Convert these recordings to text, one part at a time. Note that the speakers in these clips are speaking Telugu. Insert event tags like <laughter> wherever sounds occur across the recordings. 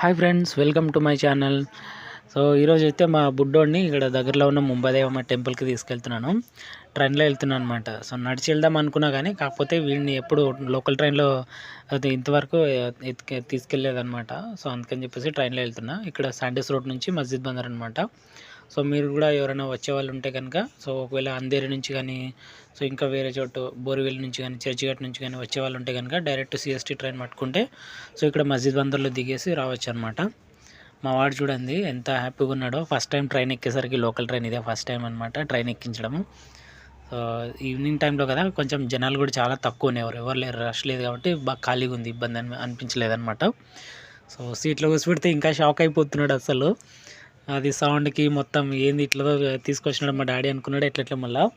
Hi friends welcome to my channel so ఈరోజు అయితే మా బుడ్డోడిని ఇక్కడ దగ్గరలో ఉన్న ముంబైదేవమ్మ టెంపుల్కి తీసుకెళ్తున్నాను. ట్రైన్లో వెళ్తున్నాను అనమాట సో నడిచి వెళ్దాం అనుకున్నా కానీ కాకపోతే వీడిని ఎప్పుడు లోకల్ ట్రైన్లో అది ఇంతవరకు ఎత్తుకే తీసుకెళ్ళలేదన్నమాట సో అందుకని చెప్పేసి ట్రైన్లో వెళ్తున్నా. ఇక్కడ శాండీస్ రోడ్ నుంచి మస్జిద్ బందర్ అనమాట సో మీరు కూడా ఎవరైనా వచ్చే వాళ్ళు ఉంటే కనుక సో ఒకవేళ అంధేరి నుంచి కానీ సో ఇంకా వేరే చోటు బోరివెల్ నుంచి కానీ చర్చిఘాట్ నుంచి కానీ వచ్చే వాళ్ళు ఉంటే కనుక డైరెక్ట్ సిఎస్టీ ట్రైన్ పట్టుకుంటే సో ఇక్కడ మస్జిద్ బందర్లో దిగేసి రావచ్చు అనమాట మా వాడు చూడండి ఎంత హ్యాపీగా ఉన్నాడో. ఫస్ట్ టైం ట్రైన్ ఎక్కేసరికి లోకల్ ట్రైన్ ఇదే ఫస్ట్ టైం అనమాట ట్రైన్ ఎక్కించడము. సో ఈవినింగ్ టైంలో కదా కొంచెం జనాలు కూడా చాలా తక్కువ ఉన్నారు. ఎవరు లేరు రష్ లేదు కాబట్టి బాగా ఖాళీగా ఉంది ఇబ్బంది అని అనిపించలేదన్నమాట. సో సీట్లో కూర్చోబెడితే ఇంకా షాక్ అయిపోతున్నాడు అసలు. అది సౌండ్కి మొత్తం ఏంది ఇట్లా తీసుకొచ్చినాడు మా డాడీ అనుకున్నాడు ఎట్లా మళ్ళీ.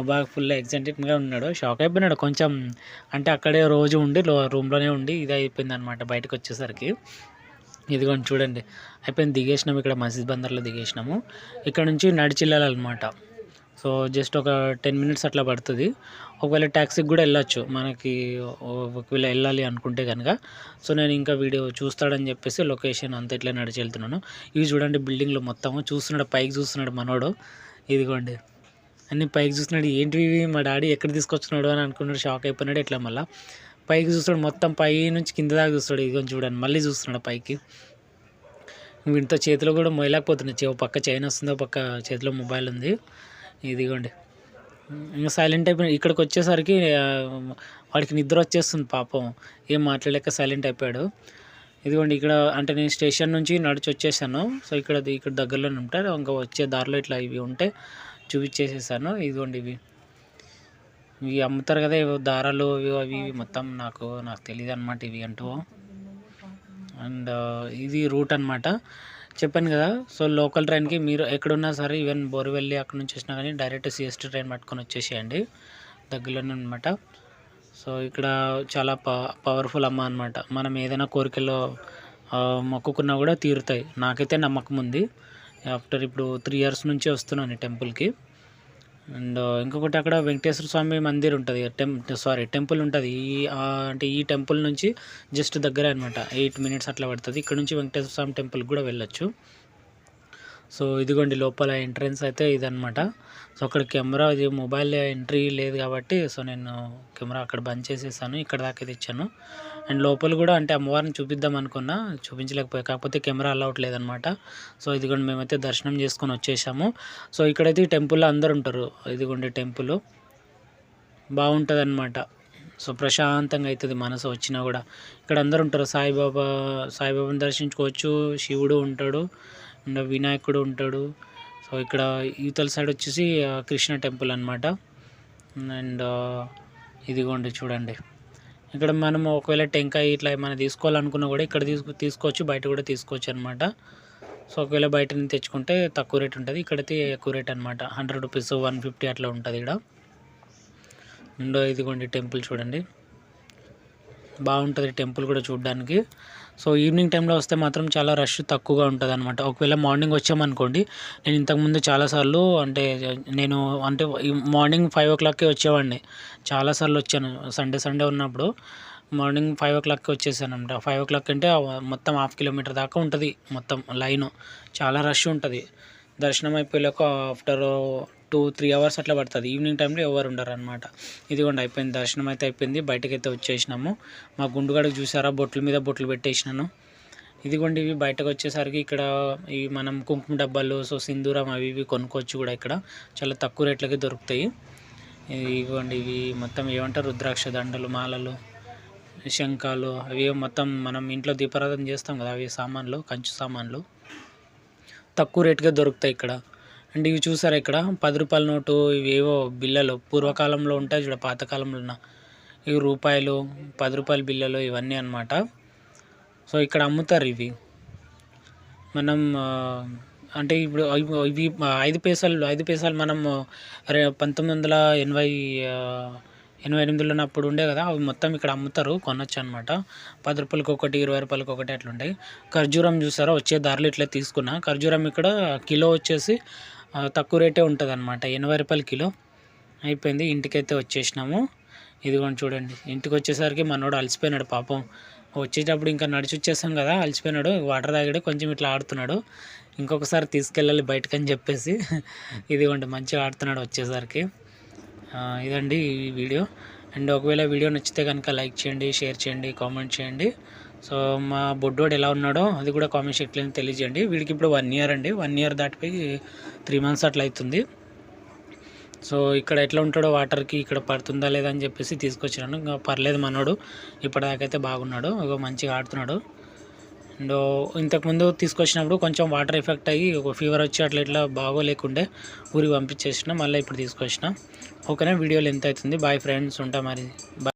బాగా ఫుల్ ఎగ్జైటెడ్గా ఉన్నాడు. షాక్ అయిపోయినాడు. కొంచెం అంటే అక్కడే రోజు ఉండి లో- రూమ్లోనే ఉండి ఇది అయిపోయింది అనమాట బయటకు వచ్చేసరికి. ఇదిగోండి చూడండి. అయిపోయింది దిగేసినాము ఇక్కడ మసీద్ బందర్లో దిగేసినాము. ఇక్కడ నుంచి నడిచి వెళ్ళాలన్నమాట. సో జస్ట్ ఒక టెన్ మినిట్స్ అట్లా పడుతుంది. ఒకవేళ ట్యాక్సీకి కూడా వెళ్ళొచ్చు. మనకి ఒకవేళ వెళ్ళాలి అనుకుంటే కనుక సో నేను ఇంకా వీడియో చూస్తాడని చెప్పేసి లొకేషన్ అంతా ఇట్లా నడిచి వెళ్తున్నాను. ఇవి చూడండి బిల్డింగ్లో మొత్తము. చూస్తున్నాడు పైకి చూస్తున్నాడు మనోడు. ఇదిగోండి. అన్ని పైకి చూస్తున్నాడు. ఏంటివి మా డాడీ ఎక్కడ తీసుకొచ్చినాడు అని అనుకున్నాడు. షాక్ అయిపోయినాడు ఇట్లా మళ్ళీ. పైకి చూస్తాడు మొత్తం పై నుంచి కింద దాకా చూస్తాడు ఇదిగో చూడండి. మళ్ళీ చూస్తున్నాడు పైకి. వీటితో చేతిలో కూడా మొయలేకపోతున్నాయి ఒక పక్క చైన్ వస్తుంది ఒక పక్క చేతిలో మొబైల్ ఉంది. ఇదిగోండి. ఇంకా సైలెంట్ అయిపోయి ఇక్కడికి వచ్చేసరికి వాడికి నిద్ర వచ్చేస్తుంది పాపం. ఏం మాట్లాడలేక సైలెంట్ అయిపోయాడు. ఇదిగోండి ఇక్కడ అంటే నేను స్టేషన్ నుంచి నడిచి వచ్చేసాను. సో ఇక్కడ ఇక్కడ దగ్గరలోనే ఉంటారు ఇంకా వచ్చే దారిలో ఇట్లా ఇవి ఉంటే చూపించేసేసాను. ఇదిగోండి ఇవి. ఇవి అమ్ముతారు కదా ఇవి దారాలు ఇవి అవి ఇవి మొత్తం నాకు నాకు తెలియదు అనమాట ఇవి అంటూ. అండ్ ఇది రూట్ అన్నమాట. చెప్పాను కదా సో లోకల్ ట్రైన్కి మీరు ఎక్కడున్నా సరే ఈవెన్ బోరువెల్లి అక్కడ నుంచి వచ్చినా కానీ డైరెక్ట్ సిఎస్టీ ట్రైన్ పట్టుకొని వచ్చేసేయండి. దగ్గరలోనే అనమాట సో ఇక్కడ చాలా పవర్ఫుల్ అమ్మ అనమాట మనం ఏదైనా కోరికలో మొక్కుకున్నా కూడా తీరుతాయి. నాకైతే నమ్మకం ఉంది. ఆఫ్టర్ ఇప్పుడు త్రీ ఇయర్స్ నుంచి వస్తున్నాను ఈ టెంపుల్కి. అండ్ ఇంకొకటి అక్కడ వెంకటేశ్వర స్వామి మందిర్ ఉంటుంది టెం సారీ టెంపుల్ ఉంటుంది. ఈ అంటే ఈ టెంపుల్ నుంచి జస్ట్ దగ్గర అనమాట ఎయిట్ మినిట్స్ అట్లా పడుతుంది. ఇక్కడ నుంచి వెంకటేశ్వర స్వామి టెంపుల్కి కూడా వెళ్ళొచ్చు. సో ఇదిగోండి లోపల ఎంట్రన్స్ అయితే ఇదనమాట సో అక్కడ కెమెరా ఇది మొబైల్ ఎంట్రీ లేదు కాబట్టి సో నేను కెమెరా అక్కడ బంద్ చేసేసాను. ఇక్కడ దాకా తెచ్చాను. అండ్ లోపల కూడా అంటే అమ్మవారిని చూపిద్దాం అనుకున్నా చూపించలేకపోయా. కాకపోతే కెమెరా అలౌట్ లేదనమాట సో ఇదిగోండి మేమైతే దర్శనం చేసుకొని వచ్చేసాము. సో ఇక్కడైతే ఈ టెంపుల్లో అందరు ఉంటారు. ఇదిగోండి టెంపుల్. బాగుంటుంది అనమాట సో ప్రశాంతంగా అవుతుంది మనసు వచ్చినా కూడా. ఇక్కడ అందరు ఉంటారు. సాయిబాబా సాయిబాబాని దర్శించుకోవచ్చు. శివుడు ఉంటాడు. అండ్ వినాయకుడు ఉంటాడు. సో ఇక్కడ యూతల సైడ్ వచ్చేసి కృష్ణ టెంపుల్ అనమాట అండ్ ఇదిగోండి చూడండి. ఇక్కడ మనం ఒకవేళ టెంకాయ ఇట్లా ఏమైనా తీసుకోవాలనుకున్నా కూడా ఇక్కడ తీసుకు తీసుకోవచ్చు బయట కూడా తీసుకోవచ్చు అనమాట సో ఒకవేళ బయట నుంచి తెచ్చుకుంటే తక్కువ రేట్ ఉంటుంది. ఇక్కడైతే ఎక్కువ రేట్ అనమాట హండ్రెడ్ రూపీస్ వన్ ఫిఫ్టీ అట్లా ఉంటుంది ఇక్కడ. అండ్ ఇదిగోండి టెంపుల్ చూడండి. బాగుంటుంది టెంపుల్ కూడా చూడడానికి. సో ఈవినింగ్ టైంలో వస్తే మాత్రం చాలా రష్ తక్కువగా ఉంటుంది అనమాట ఒకవేళ మార్నింగ్ వచ్చామనుకోండి నేను ఇంతకుముందు చాలాసార్లు అంటే నేను అంటే మార్నింగ్ ఫైవ్ ఓ క్లాక్కి వచ్చేవాడిని. చాలాసార్లు వచ్చాను. సండే సండే ఉన్నప్పుడు మార్నింగ్ ఫైవ్ ఓ క్లాక్కి వచ్చేసాను అనమాట ఫైవ్ ఓ క్లాక్ అంటే మొత్తం హాఫ్ కిలోమీటర్ దాకా ఉంటుంది మొత్తం లైను. చాలా రష్ ఉంటుంది. దర్శనం అయిపోయాక ఆఫ్టర్ టూ త్రీ అవర్స్ అట్లా పడుతుంది. ఈవినింగ్ టైంలో ఎవరు ఉండరు అనమాట ఇదిగోండి అయిపోయింది. దర్శనం అయితే అయిపోయింది. బయటకు అయితే వచ్చేసినాము. మా గుండుగాడికి చూసారా? బొట్ల మీద బొట్లు పెట్టేసినాను. ఇదిగోండి ఇవి బయటకు వచ్చేసరికి ఇక్కడ ఇవి మనం కుంకుమ డబ్బాలు సో సింధూరం అవి ఇవి కొనుక్కోవచ్చు కూడా ఇక్కడ. చాలా తక్కువ రేట్లకి దొరుకుతాయి. ఇదిగోండి ఇవి మొత్తం ఏమంటారు? రుద్రాక్ష దండలు మాలలు శంఖాలు అవి మొత్తం మనం ఇంట్లో దీపారాధన చేస్తాం కదా అవి సామాన్లు కంచు సామాన్లు. తక్కువ రేటుగా దొరుకుతాయి ఇక్కడ. అండ్ ఇవి చూసారా ఇక్కడ? పది రూపాయల నోటు ఇవేవో బిల్లలు పూర్వకాలంలో ఉంటాయి చూడ పాతకాలంలో ఉన్న ఇవి రూపాయలు పది రూపాయల బిల్లలు ఇవన్నీ అన్నమాట. సో ఇక్కడ అమ్ముతారు ఇవి. మనం అంటే ఇప్పుడు ఇవి- ఐదు పైసలు ఐదు పైసలు మనం పంతొమ్మిది వందల ఎనభై ఎనభై ఎనిమిదిలో అప్పుడు ఉండే కదా అవి మొత్తం ఇక్కడ అమ్ముతారు కొనొచ్చు అనమాట పది రూపాయలకి ఒకటి ఇరవై రూపాయలకి ఒకటి అట్లుంటాయి. ఖర్జూరం చూసారా వచ్చే దారిలో ఇట్లా తీసుకున్నా. ఖర్జూరం ఇక్కడ కిలో వచ్చేసి తక్కువ రేటే ఉంటుంది అనమాట ఎనభై రూపాయల కిలో. అయిపోయింది ఇంటికైతే వచ్చేసినాము. ఇదిగోండి చూడండి ఇంటికి వచ్చేసరికి మనోడు అలసిపోయినాడు పాపం. వచ్చేటప్పుడు ఇంకా నడిచి వచ్చేసాం కదా అలసిపోయినాడు. వాటర్ తాగాడు కొంచెం ఇట్లా ఆడుతున్నాడు. ఇంకొకసారి తీసుకెళ్ళాలి బయటకని అని చెప్పేసి. <laughs> ఇదిగోండి మంచిగా ఆడుతున్నాడు వచ్చేసరికి. ఇదండి ఈ వీడియో. అండ్ ఒకవేళ వీడియో నచ్చితే కనుక లైక్ చేయండి షేర్ చేయండి కామెంట్ చేయండి. సో మా బొడ్డోడు ఎలా ఉన్నాడో అది కూడా కామెంట్ సెక్షన్లో తెలియజేయండి. వీడికి ఇప్పుడు వన్ ఇయర్ అండి. వన్ ఇయర్ దాటిపోయి త్రీ మంత్స్ అట్లా అవుతుంది. సో ఇక్కడ ఎట్లా ఉంటాడో వాటర్కి ఇక్కడ పడుతుందా లేదా అని చెప్పేసి తీసుకొచ్చినాను. ఇంకా పర్లేదు మనోడు ఇప్పటిదాకైతే బాగున్నాడు. మంచిగా ఆడుతున్నాడు. అండ్ ఇంతకుముందు తీసుకొచ్చినప్పుడు కొంచెం వాటర్ ఎఫెక్ట్ అయ్యి ఒక ఫీవర్ వచ్చి అట్లా ఇట్లా బాగోలేకుండే ఊరికి పంపించేసిన మళ్ళీ ఇప్పుడు తీసుకొచ్చిన. ఓకేనా? వీడియోలు ఎంత అవుతుంది. బాయ్ ఫ్రెండ్స్ ఉంటా మరి. బాయ్